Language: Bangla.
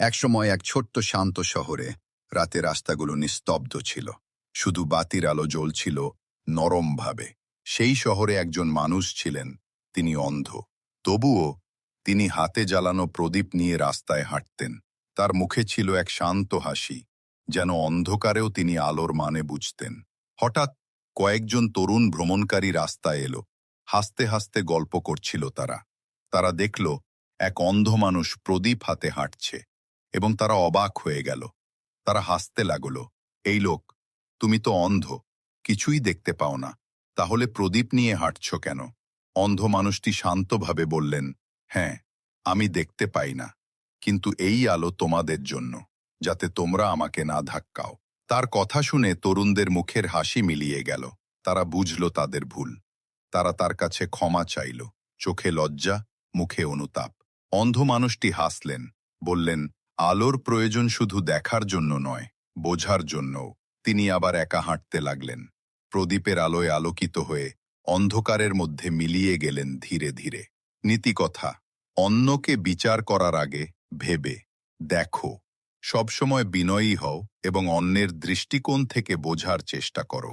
একসময় এক ছোট্ট শান্ত শহরে রাতে রাস্তাগুলো নিস্তব্ধ ছিল। শুধু বাতির আলো জ্বলছিল নরমভাবে। সেই শহরে একজন মানুষ ছিলেন, তিনি অন্ধ। তবুও তিনি হাতে জ্বালানো প্রদীপ নিয়ে রাস্তায় হাঁটতেন। তার মুখে ছিল এক শান্ত হাসি, যেন অন্ধকারেও তিনি আলোর মানে বুঝতেন। হঠাৎ কয়েকজন তরুণ ভ্রমণকারী রাস্তায় এলো। হাসতে হাসতে গল্প করছিল তারা। তারা দেখল, এক অন্ধ মানুষ প্রদীপ হাতে হাঁটছে। এবং তারা অবাক হয়ে গেল। তারা হাসতে লাগল, এই লোক, তুমি তো অন্ধ, কিছুই দেখতে পাও না, তাহলে প্রদীপ নিয়ে হাঁটছ কেন? অন্ধ মানুষটি শান্তভাবে বললেন হ্যাঁ আমি দেখতে পাই না, কিন্তু এই আলো তোমাদের জন্য, যাতে তোমরা আমাকে না ধাক্কাও। তার কথা শুনে তরুণদের মুখের হাসি মিলিয়ে গেল। তারা বুঝল তাদের ভুল। তারা তার কাছে ক্ষমা চাইল, চোখে লজ্জা, মুখে অনুতাপ। অন্ধ মানুষটি হাসলেন, বললেন আলোর প্রয়োজন শুধু দেখার জন্য নয়, বোঝার জন্যও। তিনি আবার একা হাঁটতে লাগলেন। প্রদীপের আলোয় আলোকিত হয়ে অন্ধকারের মধ্যে মিলিয়ে গেলেন ধীরে ধীরে। নীতিকথা, অন্যকে বিচার করার আগে ভেবে, দেখো। সবসময় বিনয়ী হও এবং অন্যের দৃষ্টিকোণ থেকে বোঝার চেষ্টা করো।